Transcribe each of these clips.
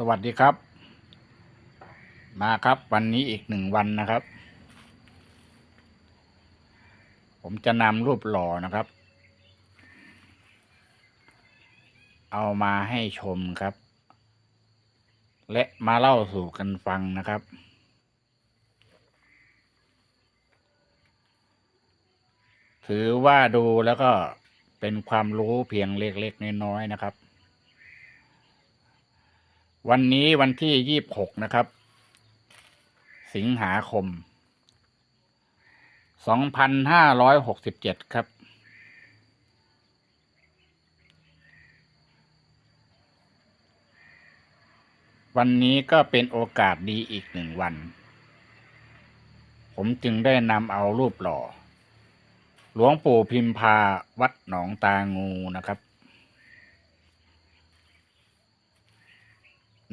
สวัสดีครับ มาครับวันนี้อีกหนึ่งวันนะครับ ผมจะนำรูปหล่อนะครับ เอามาให้ชมครับ และมาเล่าสู่กันฟังนะครับ ถือว่าดูแล้วก็เป็นความรู้เพียงเล็กๆน้อยๆนะครับ วันนี้วันที่ยี่บหกนะครับ สิงหาคมสองพันห้าร้อยหกสิบเจ็ดครับ วันนี้ก็เป็นโอกาสดีอีกหนึ่งวัน ผมจึงได้นำเอารูปหล่อ หลวงปู่พิมพาวัดหนองตางูนะครับ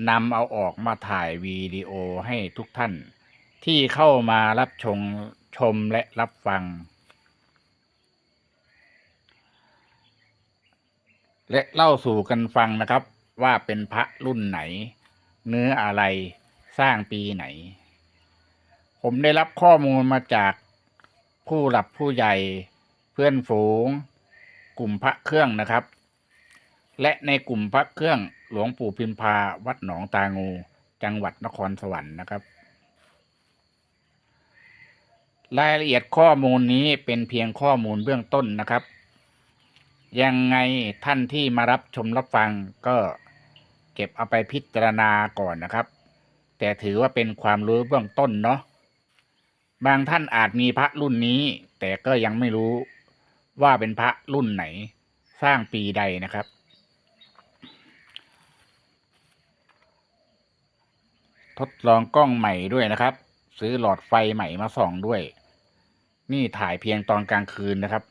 นำเอาออกมาถ่ายวีดีโอให้ทุกท่าน ที่เข้ามารับชมชมและรับฟัง และเล่าสู่กันฟังนะครับ ว่าเป็นพระรุ่นไหน เนื้ออะไรสร้างปีไหน ผมได้รับข้อมูลมาจากผู้หลับผู้ใหญ่เพื่อนฝูง กลุ่มพระเครื่องนะครับ และในกลุ่มพระเครื่องหลวงปู่พิมพาวัดหนองตางู จังหวัดนครสวรรค์นะครับ รายละเอียดข้อมูลนี้เป็นเพียงข้อมูลเบื้องต้นนะครับ ยังไงท่านที่มารับชมรับฟังก็เก็บเอาไปพิจารณาก่อนนะครับ แต่ถือว่าเป็นความรู้เบื้องต้นเนาะบางท่านอาจมีพระรุ่นนี้ แต่ก็ยังไม่รู้ว่าเป็นพระรุ่นไหน สร้างปีใดนะครับ ทดลองกล้องใหม่ด้วยนะครับ ซื้อหลอดไฟใหม่มาส่องด้วย นี่ถ่ายเพียงตอนกลางคืนนะครับ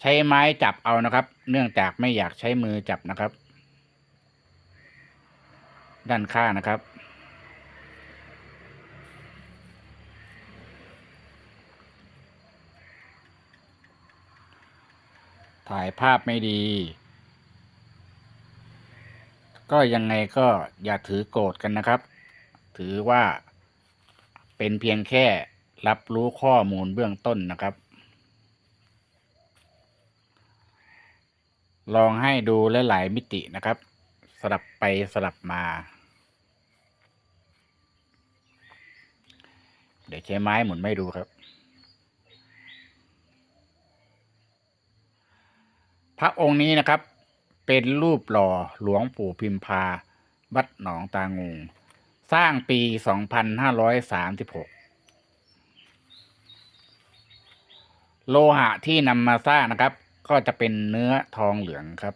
ใช้ไม้จับเอานะครับ เนื่องจากไม่อยากใช้มือจับนะครับ ด้านข้างนะครับ ถ่ายภาพไม่ดี ก็ยังไงก็อย่าถือโกรธกันนะครับ ถือว่า เป็นเพียงแค่รับรู้ข้อมูลเบื้องต้นนะครับ ลองให้ดูลหลายมิตินะครับ สลับไปสลับมา เดี๋ยวใช้ไม้หมุนไม่ดูครับ พระองค์นี้นะครับ เป็นรูปหล่อหลวงปู่พิมพา วัดหนองตางู สร้างปี2536โลหะที่นำมาสร้างนะครับ ก็จะเป็นเนื้อทองเหลืองครับ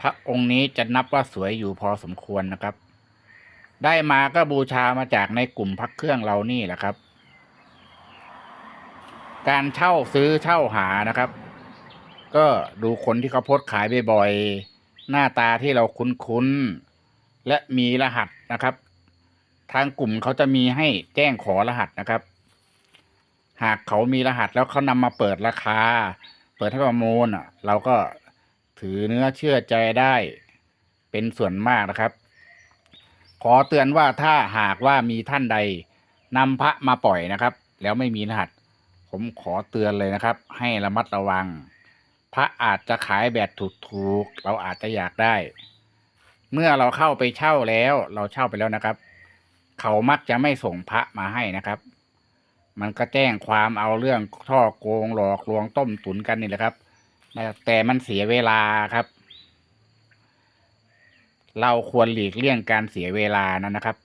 พระองค์นี้จะนับว่าสวยอยู่พอสมควรนะครับ ได้มาก็บูชามาจากในกลุ่มพักเครื่องเรานี่แหละครับ การเช่าซื้อเช่าหานะครับ ก็ดูคนที่เขาโพสต์ขายบ่อยๆหน้าตาที่เราคุ้นๆและมีรหัสนะครับ ทางกลุ่มเขาจะมีให้แจ้งขอรหัสนะครับ หากเขามีรหัสแล้วเขานำมาเปิดราคา เปิดให้ประมูลเราก็ถือเนื้อเชื่อใจได้เป็นส่วนมากนะครับ ขอเตือนว่าถ้าหากว่ามีท่านใดนำพระมาปล่อยนะครับ แล้วไม่มีรหัส ผมขอเตือนเลยนะครับ ให้ระมัดระวัง พระอาจจะขายแบบถูกๆ เราอาจจะอยากได้ เมื่อเราเข้าไปเช่าแล้ว เราเช่าไปแล้วนะครับ เขามักจะไม่ส่งพระมาให้นะครับ มันก็แจ้งความเอาเรื่องท่อโกงหลอกลวงต้มตุนกันนี่แหละครับแต่มันเสียเวลาครับ เราควรหลีกเลี่ยงการเสียเวลานั้นนะครับ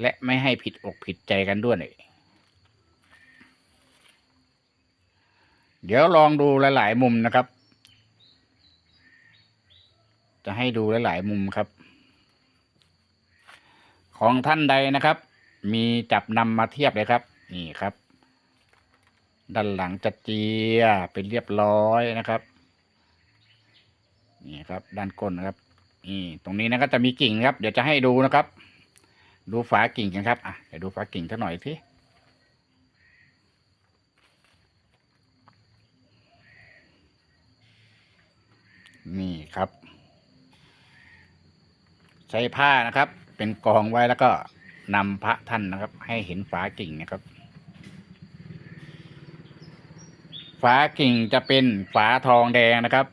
และไม่ให้ผิดอกผิดใจกันด้วย เดี๋ยวลองดูหลาย ๆ มุมนะครับ จะให้ดูหลาย ๆ มุมครับ ของท่านใดนะครับ มีจับนำมาเทียบเลยครับ นี่ครับ ด้านหลังจะเจียเป็นเรียบร้อยนะครับ นี่ครับ ด้านก้นนะครับนี่ตรงนี้นะก็จะมีกิ่งครับ เดี๋ยวจะให้ดูนะครับ ดูฝากิ่งกันครับอะเดี๋ยวดูฝากิ่งสักหน่อยสิ นี่ครับ ใช้ผ้านะครับ เป็นกองไว้แล้วก็นำพระท่านนะครับ ให้เห็นฝากิ่งนะครับฝากิ่งจะเป็นฝาทองแดงนะครับ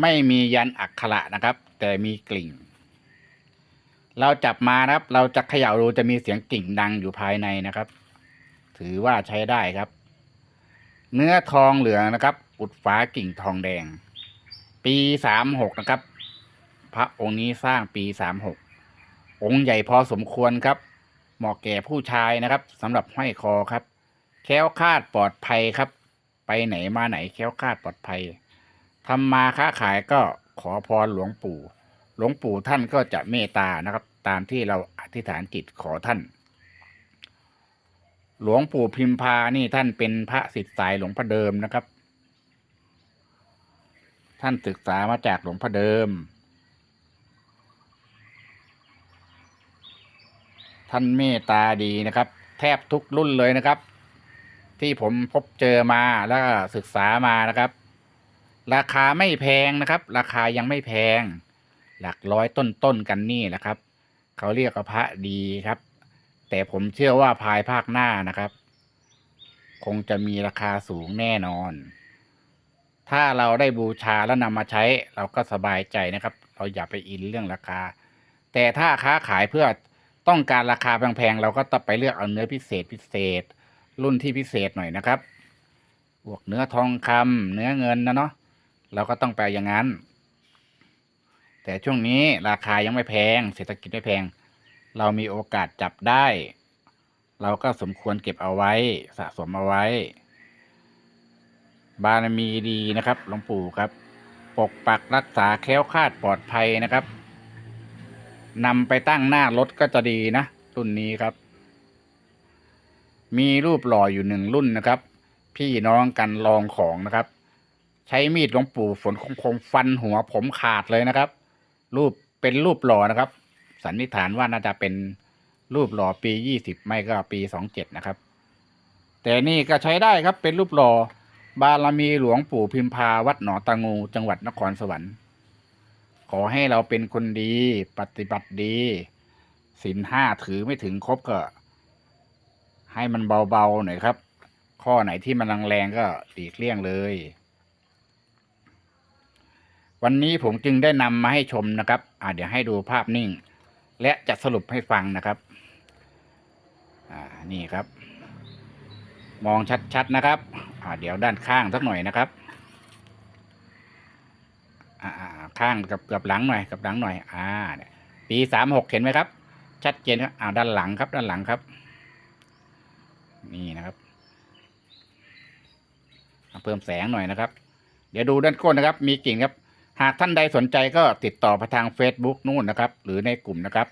ไม่มียันอักขระนะครับ แต่มีกลิ่ง เราจับมานะครับ เราจะเขย่าดูจะมีเสียงกลิ่งดังอยู่ภายในนะครับ ถือว่าใช้ได้ครับ เนื้อทองเหลืองนะครับ อุดฝากิ่งทองแดง ปีสามหกนะครับ พระองค์นี้สร้างปีสามหกองค์ใหญ่พอสมควรครับ เหมาะแก่ผู้ชายนะครับสำหรับห้อยคอครับ แค้วคาดปลอดภัยครับ ไปไหนมาไหนแค้วคาดปลอดภัยทำมาค้าขายก็ขอพรหลวงปู่ หลวงปู่ท่านก็จะเมตตานะครับ ตามที่เราอธิษฐานจิตขอท่าน หลวงปู่พิมพานี่ท่านเป็นพระสิทธิ์สายหลวงพ่อเดิมนะครับ ท่านศึกษามาจากหลวงพ่อเดิม ท่านเมตตาดีนะครับ แทบทุกรุ่นเลยนะครับ ที่ผมพบเจอมาแล้วก็ศึกษามานะครับ ราคาไม่แพงนะครับ ราคายังไม่แพง หลักร้อยต้นๆกันนี่แหละครับ เขาเรียกพระดีครับ แต่ผมเชื่อว่าภายภาคหน้านะครับ คงจะมีราคาสูงแน่นอน ถ้าเราได้บูชาแล้วนำมาใช้เราก็สบายใจนะครับ เราอย่าไปอินเรื่องราคา แต่ถ้าค้าขายเพื่อต้องการราคาแพงๆเราก็ต้องไปเลือกเอาเนื้อพิเศษพิเศษ รุ่นที่พิเศษหน่อยนะครับพวกเนื้อทองคำเนื้อเงินนะเนาะเราก็ต้องไปอย่างนั้น แต่ช่วงนี้ราคายังไม่แพง เศรษฐกิจไม่แพง เรามีโอกาสจับได้ เราก็สมควรเก็บเอาไว้สะสมเอาไว้ บารมีดีนะครับหลวงปู่ครับ ปกปักรักษาแคล้วคลาดปลอดภัยนะครับนำไปตั้งหน้ารถก็จะดีนะรุ่นนี้ครับ มีรูปหล่ออยู่หนึ่งรุ่นนะครับ พี่น้องกันลองของนะครับ ใช้มีดหลวงปู่ฝนคงฟันหัวผมขาดเลยนะครับ รูปเป็นรูปหล่อนะครับ สันนิษฐานว่าน่าจะเป็นรูปหล่อปียี่สิบไม่ก็ปีสองเจ็ดนะครับ แต่นี่ก็ใช้ได้ครับเป็นรูปหล่อ บารมีหลวงปู่พิมพาวัดหนองตางู จังหวัดนครสวรรค์ ขอให้เราเป็นคนดีปฏิบัติดีศีลห้าถือไม่ถึงครบก็ ให้มันเบาๆหน่อยครับ ข้อไหนที่มันแรงๆก็หลีกเลี่ยงเลย วันนี้ผมจึงได้นำมาให้ชมนะครับอ่าเดี๋ยวให้ดูภาพนิ่ง และจะสรุปให้ฟังนะครับ อ่านี่ครับ มองชัดๆนะครับ อ่าเดี๋ยวด้านข้างสักหน่อยนะครับอ่าข้างกับกับหลังหน่อยกับหลังหน่อย อ่าปีสามหกเห็นไหมครับ ชัดเจนครับอ่าด้านหลังครับ ด้านหลังครับ นี่นะครับเพิ่มแสงหน่อยนะครับ เดี๋ยวดูด้านก้นนะครับ มีกิ่งครับ หากท่านใดสนใจก็ติดต่อไปทาง Facebook นู่นนะครับ หรือในกลุ่มนะครับ